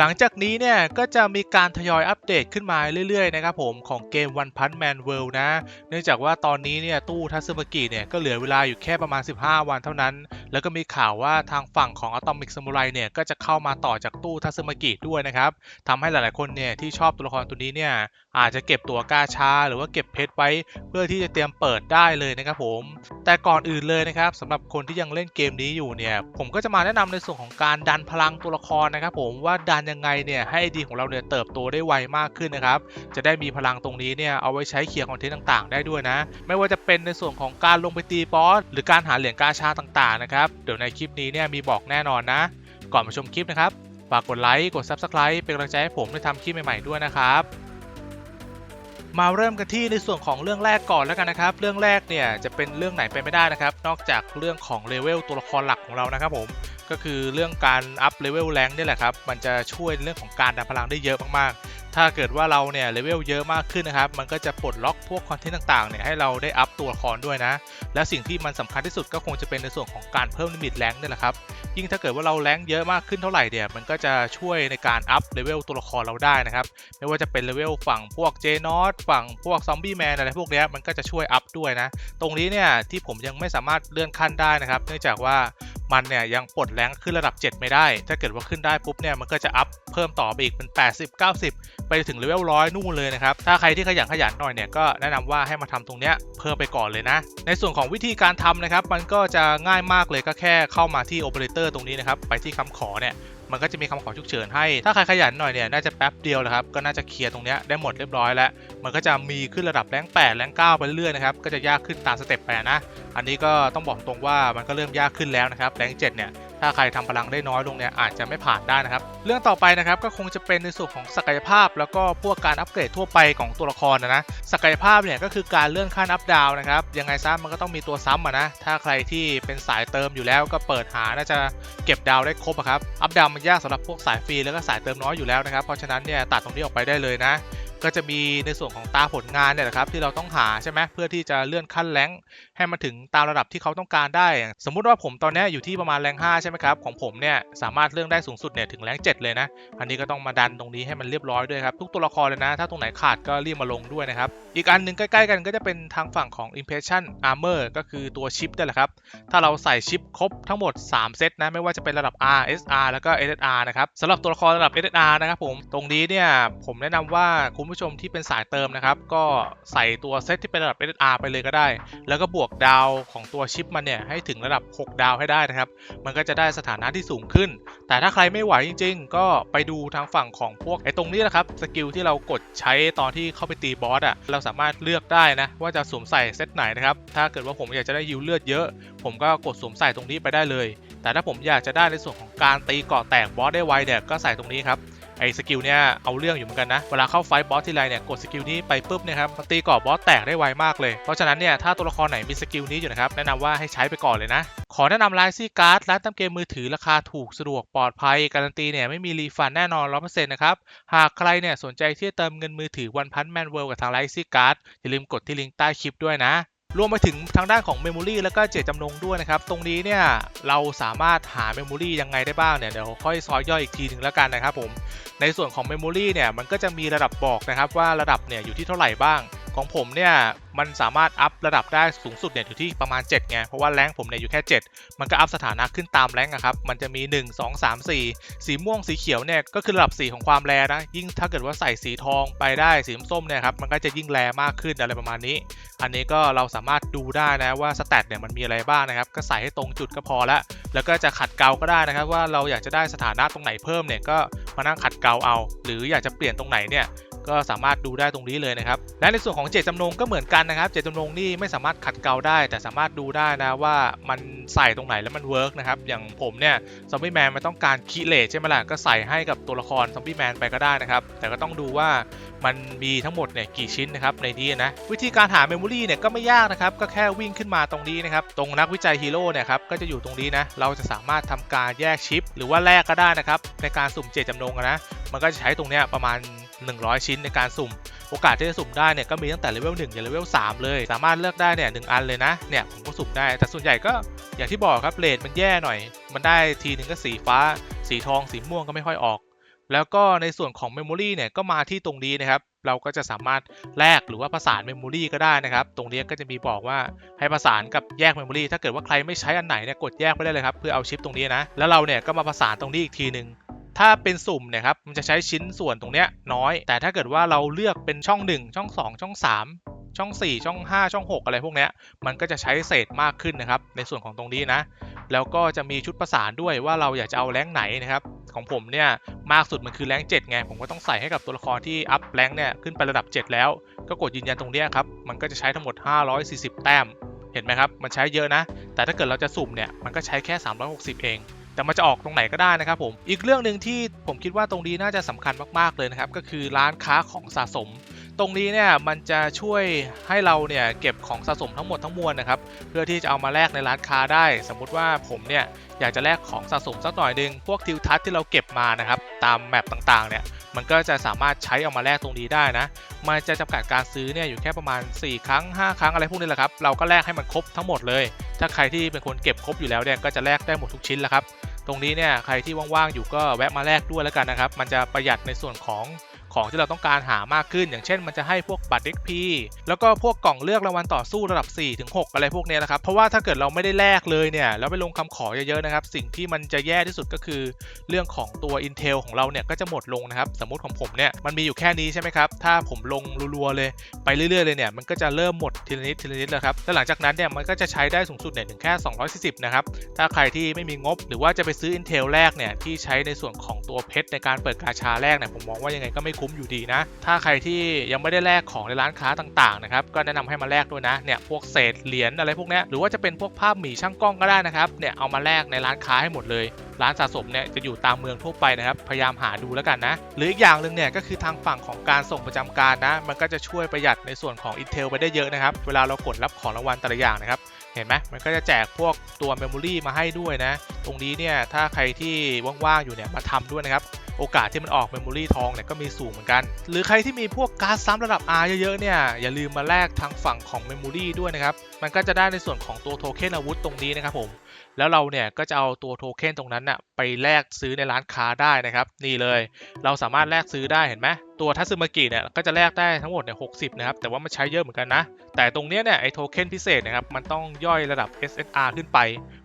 หลังจากนี้เนี่ยก็จะมีการทยอยอัปเดตขึ้นมาเรื่อยๆนะครับผมของเกม One Punch Man World นะ เนื่องจากว่าตอนนี้เนี่ยตู้ทัซึมกิเนี่ยก็เหลือเวลาอยู่แค่ประมาณ 15 วันเท่านั้น แล้วก็มีข่าวว่าทางฝั่งของ Atomic Samurai เนี่ยก็จะเข้ามาต่อจากตู้ทัซึมกิด้วยนะครับทำให้หลายๆคนเนี่ยที่ชอบตัวละครตัวนี้เนี่ยอาจจะเก็บตัวกาชา หรือว่าเก็บเพชรไว้เพื่อที่จะเตรียมเปิดได้เลยนะครับผม แต่ก่อนอื่นเลยนะครับสำหรับคนที่ยังเล่นเกมนี้อยู่เนี่ยผมก็จะมาแนะนำในส่วนของการดันพลังตัวละครนะครับผมว่าดันยังไงเนี่ยให้ไอดีของเราเนี่ยเติบโตได้ไวมากขึ้นนะครับ จะได้มีพลังตรงนี้เนี่ยเอาไว้ใช้เคลียร์คอนเทนต์ต่างๆ ได้ด้วยนะ ไม่ว่าจะเป็นในส่วนของการลงไปตีบอสหรือการหาเหรียญกาชาต่างๆนะครับเดี๋ยวในคลิปนี้เนี่ยมีบอกแน่นอนนะ ก่อนมาชมคลิปนะครับฝากกดไลค์กด Subscribe เป็นกำลังใจให้ผมได้ทำคลิปใหม่ๆด้วยนะครับมาเริ่มกันที่ในส่วนของเรื่องแรกก่อนแล้วกันนะครับ เรื่องแรกเนี่ยจะเป็นเรื่องไหนไปไม่ได้นะครับ นอกจากเรื่องของเลเวลตัวละครหลักของเรานะครับผม ก็คือเรื่องการอัพเลเวลแรงนี่แหละครับ มันจะช่วยเรื่องของการดันพลังได้เยอะมากๆ ถ้าเกิดว่าเราเนี่ยเลเวลเยอะมากขึ้นนะครับ มันก็จะปลดล็อกพวกคอนเทนต์ต่างๆเนี่ยให้เราได้อัพตัวละครด้วยนะ และสิ่งที่มันสำคัญที่สุดก็คงจะเป็นในส่วนของการเพิ่มลิมิตแรงนี่แหละครับ ยิ่งถ้าเกิดว่าเราแรงเยอะมากขึ้นเท่าไหร่เนี่ย มันก็จะช่วยในการอัพเลเวลตัวละครเราได้นะครับ ไม่ว่าจะเป็นเลเวลฝั่งพวกเจนอตฝั่งพวกซอมบี้แมนอะไรพวกนี้มันก็จะช่วยอัพด้วยนะ ตรงนี้เนี่ยที่ผมยังไม่สามารถเลื่อนขั้นได้นะครับ เนื่องจากว่า มันเนี่ยยังปลดแรงขึ้นระดับ 7 ไม่ได้ ถ้าเกิดว่าขึ้นได้ปุ๊บเนี่ยมันก็จะอัพเพิ่มต่อไปอีกเป็น 80 90 ไปถึงเลเวลร้อยนู่นเลยนะครับ ถ้าใครที่ขยันขยันหน่อยเนี่ยก็แนะนำว่าให้มาทำตรงเนี้ยเพิ่มไปก่อนเลยนะ ในส่วนของวิธีการทำนะครับมันก็จะง่ายมากเลยก็แค่เข้ามาที่โอเปอเรเตอร์ตรงนี้นะครับไปที่คำขอเนี่ย มันก็จะมีคำขอฉุกเฉินให้ ถ้าใครขยันหน่อยเนี่ยน่าจะแป๊บเดียวแหละครับ ก็น่าจะเคลียร์ตรงนี้ได้หมดเรียบร้อยแล้ว มันก็จะมีขึ้นระดับแรง8แรง9ไปเรื่อยนะครับ ก็จะยากขึ้นตามสเต็ปไปนะ อันนี้ก็ต้องบอกตรงว่ามันก็เริ่มยากขึ้นแล้วนะครับ แรง7เนี่ย ถ้าใครทำพลังได้น้อยลงเนี่ยอาจจะไม่ผ่านได้นะครับ เรื่องต่อไปนะครับก็คงจะเป็นในส่วนของศักยภาพ แล้วก็พวกการอัปเกรดทั่วไปของตัวละครนะนะศักยภาพเนี่ยก็คือการเลื่อนขั้นอัพดาวนะครับยังไงซะมันก็ต้องมีตัวซ้ำอะนะถ้าใครที่เป็นสายเติมอยู่แล้วก็เปิดหาน่าจะเก็บดาวได้ครบครับอัพดาวมันยากสำหรับพวกสายฟรีแล้วก็สายเติมน้อยอยู่แล้วนะครับเพราะฉะนั้นเนี่ยตัดตรงนี้ออกไปได้เลยนะ ก็จะมีในส่วนของตาผลงานเนี่ยแหละครับที่เราต้องหาใช่ไหมเพื่อที่จะเลื่อนขั้นแรงให้มาถึงตามระดับที่เขาต้องการได้ สมมุติว่าผมตอนนี้อยู่ที่ประมาณแรง5ใช่ไหมครับของผมเนี่ยสามารถเลื่อนได้สูงสุดเนี่ยถึงแรง7เลยนะอันนี้ก็ต้องมาดันตรงนี้ให้มันเรียบร้อยด้วยครับทุกตัวละครเลยนะ ถ้าตรงไหนขาดก็รีบมาลงด้วยนะครับอีกอันหนึ่งใกล้ๆกันก็จะเป็นทางฝั่งของ impression armor ก็คือตัวชิปนั่นแหละครับถ้าเราใส่ชิปครบทั้งหมด 3 เซตนะไม่ว่าจะเป็นระดับ R SR แล้วก็ SSR นะครับสำหรับตัวละครระดับ SSR นะครับผมตรงนี้เนี่ยผมแนะนำว่าคุณผู้ชมที่เป็นสายเติมนะครับ ก็ใส่ตัวเซตที่เป็นระดับ SSR ไปเลยก็ได้ แล้วก็บวกดาวของตัวชิปมันเนี่ยให้ถึงระดับ 6 ดาวให้ได้นะครับ มันก็จะได้สถานะที่สูงขึ้น แต่ถ้าใครไม่ไหวจริง ๆ ก็ไปดูทางฝั่งของพวกไอ้ตรงนี้นะครับสกิลที่เรากดใช้ตอนที่เข้าไปตีบอสอะเราสามารถเลือกได้นะว่าจะสวมใส่เซตไหนนะครับถ้าเกิดว่าผมอยากจะได้ยิวเลือดเยอะ ผมก็กดสวมใส่ตรงนี้ไปได้เลย แต่ถ้าผมอยากจะได้ในส่วนของการตีเกาะแตกบอสได้ไวเนี่ยก็ใส่ตรงนี้ครับ ไอ้สกิลเนี่ยเอาเรื่องอยู่เหมือนกันนะ เวลาเข้าไฟบอสทีไรเนี่ยกดสกิลนี้ไปปุ๊บเนี่ยครับมันตีกรอบบอสแตกได้ไวมากเลย เพราะฉะนั้นเนี่ยถ้าตัวละครไหนมีสกิลนี้อยู่นะครับแนะนำว่าให้ใช้ไปก่อนเลยนะ ขอแนะนำไลซี่การ์ดร้านตั้มเกมมือถือราคาถูกสะดวกปลอดภัยการันตีเนี่ยไม่มีรีฟันแน่นอน100%นะครับหากใครเนี่ยสนใจที่จะเติมเงินมือถือวันพันแมนเวิลกับทางไลซี่การ์ดอย่าลืมกดที่ลิงก์ใต้คลิปด้วยนะ รวมไปถึงทางด้านของ Memory แล้วก็เจตจำนงด้วยนะครับ ตรงนี้เนี่ยเราสามารถหา Memory ยังไงได้บ้างเนี่ยเดี๋ยวค่อยซอยย่อยอีกทีหนึ่งแล้วกันนะครับผม ในส่วนของ Memory เนี่ยมันก็จะมีระดับบอกนะครับว่าระดับเนี่ยอยู่ที่เท่าไหร่บ้าง ของผมเนี่ยมันสามารถอัพระดับได้สูงสุดเนี่ยอยู่ที่ประมาณ7ไงเพราะว่าแรงผมเนี่ยอยู่แค่ 7 มันก็อัพสถานะขึ้นตามแรงอะครับมันจะมี 1 2 3 4 สีม่วงสีเขียวเนี่ยก็คือระดับสีของความแรงนะยิ่งถ้าเกิดว่าใส่สีทองไปได้สีส้มเนี่ยครับมันก็จะยิ่งแรงมากขึ้นอะไรประมาณนี้ อันนี้ก็เราสามารถดูได้นะว่าสแตทเนี่ยมันมีอะไรบ้างนะครับก็ใส่ให้ตรงจุดก็พอละแล้วก็จะขัดเกลาก็ได้นะครับว่าเราอยากจะได้สถานะตรงไหนเพิ่มเนี่ยก็มานั่งขัดเกลาเอา หรืออยากจะเปลี่ยนตรงไหนเนี่ย ก็สามารถดูได้ตรงนี้เลยนะครับและในส่วนของเจตจำนงก็เหมือนกันนะครับ เจตจำนงนี่ไม่สามารถขัดเกลาได้ แต่สามารถดูได้นะว่ามันใส่ตรงไหนแล้วมันเวิร์กนะครับอย่างผมเนี่ยซอมบี้แมนมันต้องการคีเลทใช่ไหมล่ะก็ใส่ให้กับตัวละครซอมบี้แมนไปก็ได้นะครับแต่ก็ต้องดูว่ามันมีทั้งหมดเนี่ยกี่ชิ้นนะครับในนี้นะวิธีการหาเมมโมรีเนี่ยก็ไม่ยากนะครับก็แค่วิ่งขึ้นมาตรงนี้นะครับตรงนักวิจัยฮีโร่เนี่ยครับก็จะอยู่ตรงนี้นะเราจะสามารถทำการแยกชิป หรือว่าแลกก็ได้นะครับในการสุ่มเจตจำนงนะมันก็จะใช้ตรงเนี้ยประมาณ 100 ชิ้นในการสุ่ม โอกาสที่จะสุ่มได้เนี่ยก็มีตั้งแต่เลเวล1ยันเลเวล3เลย สามารถเลือกได้เนี่ยหนึ่งอันเลยนะเนี่ยผมก็สุ่มได้ แต่ส่วนใหญ่ก็อย่างที่บอกครับเรทมันแย่หน่อย มันได้ทีหนึ่งก็สีฟ้า สีทองสีม่วงก็ไม่ค่อยออก แล้วก็ในส่วนของ Memory เนี่ยก็มาที่ตรงนี้นะครับเราก็จะสามารถแลกหรือว่าประสาน Memory ก็ได้นะครับ ตรงนี้ก็จะมีบอกว่าให้ประสานกับแยก Memory ถ้าเกิดว่าใครไม่ใช้อันไหนเนี่ยกดแยกไปได้เลยครับ เพื่อเอาชิปตรงนี้นะ แล้วเราเนี่ยก็มาประสานตรงนี้อีกทีหนึ่ง ถ้าเป็นสุ่มเนี่ยครับมันจะใช้ชิ้นส่วนตรงเนี้ยน้อย แต่ถ้าเกิดว่าเราเลือกเป็นช่อง 1 ช่อง 2 ช่อง 3 ช่อง 4 ช่อง 5 ช่อง 6 อะไรพวกเนี้ยมันก็จะใช้เศษมากขึ้นนะครับ ในส่วนของตรงนี้นะ แล้วก็จะมีชุดประสานด้วยว่าเราอยากจะเอาแรงไหนนะครับของผมเนี่ยมากสุดมันคือแรง7ไงผมก็ต้องใส่ให้กับตัวละครที่อัพแรงเนี่ยขึ้นไประดับ 7 แล้ว ก็กดยืนยันตรงเนี้ยครับมันก็จะใช้ทั้งหมด 540 แต้มเห็นไหมครับมันใช้เยอะนะ แต่ถ้าเกิดเราจะสุ่มเนี่ยมันก็ใช้แค่ 360 เอง แต่มันจะออกตรงไหนก็ได้นะครับผมอีกเรื่องหนึ่งที่ผมคิดว่าตรงนี้น่าจะสำคัญมากๆเลยนะครับก็คือร้านค้าของสะสม ตรงนี้เนี่ยมันจะช่วยให้เราเนี่ยเก็บของสะสมทั้งหมดทั้งมวลนะครับเพื่อที่จะเอามาแลกในร้านค้าได้ สมมุติว่าผมเนี่ยอยากจะแลกของสะสมสักหน่อยหนึงพวกทิวทัศน์ที่เราเก็บมานะครับตามแมปต่างๆเนี่ยมันก็จะสามารถใช้เอามาแลกตรงนี้ได้นะ มันจะจำกัดการซื้อเนี่ยอยู่แค่ประมาณ 4 ครั้ง 5 ครั้งอะไรพวกนี้แหละครับ เราก็แลกให้มันครบทั้งหมดเลย ถ้าใครที่เป็นคนเก็บครบอยู่แล้วเนี่ยก็จะแลกได้หมดทุกชิ้นแล้วครับ ตรงนี้เนี่ยใครที่ว่างๆอยู่ก็แวะมาแลกด้วยแล้วกันนะครับ มันจะประหยัดในส่วนของ ของที่เราต้องการหามากขึ้น อย่างเช่นมันจะให้พวกบัตร XP แล้วก็พวกกล่องเลือกรางวัลต่อสู้ระดับ 4 ถึง 6 อะไรพวกนี้นะครับ เพราะว่าถ้าเกิดเราไม่ได้แลกเลยเนี่ยแล้วไปลงคำขอเยอะๆนะครับ สิ่งที่มันจะแย่ที่สุดก็คือ เรื่องของตัว Intel ของเราเนี่ยก็จะหมดลงนะครับสมมติของผมเนี่ยมันมีอยู่แค่นี้ใช่ไหมครับถ้าผมลงรัวๆเลยไปเรื่อยๆเลยเนี่ยมันก็จะเริ่มหมดทีละนิดทีละนิดแล้วครับแล้วหลังจากนั้นเนี่ยมันก็จะใช้ได้สูงสุดเนี่ยถึงแค่ 240 นะครับถ้าใครที่ไม่มีงบหรือว่าจะไปซื้อ Intel แรกเนี่ยที่ใช้ในส่วนของตัวเพชรในการเปิดกาชาแรกเนี่ยผมมองว่ายังไงก็ไม่คุ้มอยู่ดีนะ ถ้าใครที่ยังไม่ได้แลกของในร้านค้าต่างๆนะครับก็แนะนำให้มาแลกด้วยนะเนี่ยพวกเศษเหรียญอะไรพวกนี้หรือว่าจะเป็นพวกภาพหมีช่างกล้องก็ได้นะครับเนี่ยเอามาแลกในร้านค้าให้หมดเลยร้านสะสมเนี่ยจะอยู่ตามเมืองทั่วไปนะครับ พยายามหาดูแล้วกันนะ หรืออีกอย่างหนึ่งเนี่ยก็คือทางฝั่งของการส่งประจำการนะ มันก็จะช่วยประหยัดในส่วนของ Intel ไปได้เยอะนะครับ เวลาเรากดรับของรางวัลแต่ละอย่างนะครับ เห็นไหมมันก็จะแจกพวกตัว Memory มาให้ด้วยนะ ตรงนี้เนี่ยถ้าใครที่ว่างๆอยู่เนี่ยมาทำด้วยนะครับ โอกาสที่มันออกเมมโมรีทองเนี่ยก็มีสูงเหมือนกัน หรือใครที่มีพวกการ์ดซ้ำระดับ R เยอะๆเนี่ยอย่าลืมมาแลกทางฝั่งของเมมโมรีด้วยนะครับ มันก็จะได้ในส่วนของตัวโทเค็นอาวุธตรงนี้นะครับผม แล้วเราเนี่ยก็จะเอาตัวโทเค็นตรงนั้นน่ะไปแลกซื้อในร้านค้าได้นะครับ นี่เลย เราสามารถแลกซื้อได้เห็นไหมตัวทัสึมากิเนี่ยก็จะแลกได้ทั้งหมดเนี่ยหกนะครับ แต่ว่ามันใช้เยอะเหมือนกันนะ แต่ตรงเนี้ยเนี่ยไอโทเค็นพิเศษนะครับ มันต้องย่อยระดับ SSR ขึ้นไป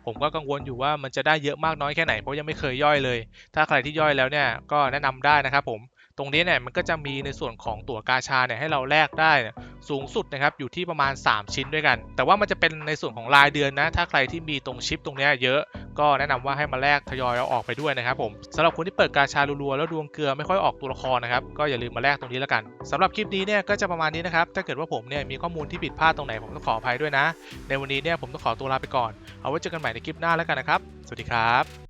ผมก็กังวลอยู่ว่ามันจะได้เยอะมากน้อยแค่ไหน เพราะยังไม่เคยย่อยเลย ถ้าใครที่ย่อยแล้วเนี่ยก็แนะนำได้นะครับผม ตรงนี้เนี่ยมันก็จะมีในส่วนของตั๋วกาชาเนี่ยให้เราแลกได้นะสูงสุดนะครับอยู่ที่ประมาณ 3 ชิ้นด้วยกัน แต่ว่ามันจะเป็นในส่วนของรายเดือนนะ ถ้าใครที่มีตรงชิปตรงนี้เยอะ ก็แนะนำว่าให้มาแลกทยอยเอาออกไปด้วยนะครับผมสำหรับคนที่เปิดกาชารัวๆแล้วดวงเกลือไม่ค่อยออกตัวละครนะครับก็อย่าลืมมาแลกตรงนี้แล้วกันสำหรับคลิปนี้เนี่ยก็จะประมาณนี้นะครับถ้าเกิดว่าผมเนี่ยมีข้อมูลที่ผิดพลาดตรงไหนผมต้องขออภัยด้วยนะ ในวันนี้เนี่ยผมต้องขอตัวลาไปก่อน เอาไว้เจอกันใหม่ในคลิปหน้าแล้วกันนะครับ สวัสดีครับ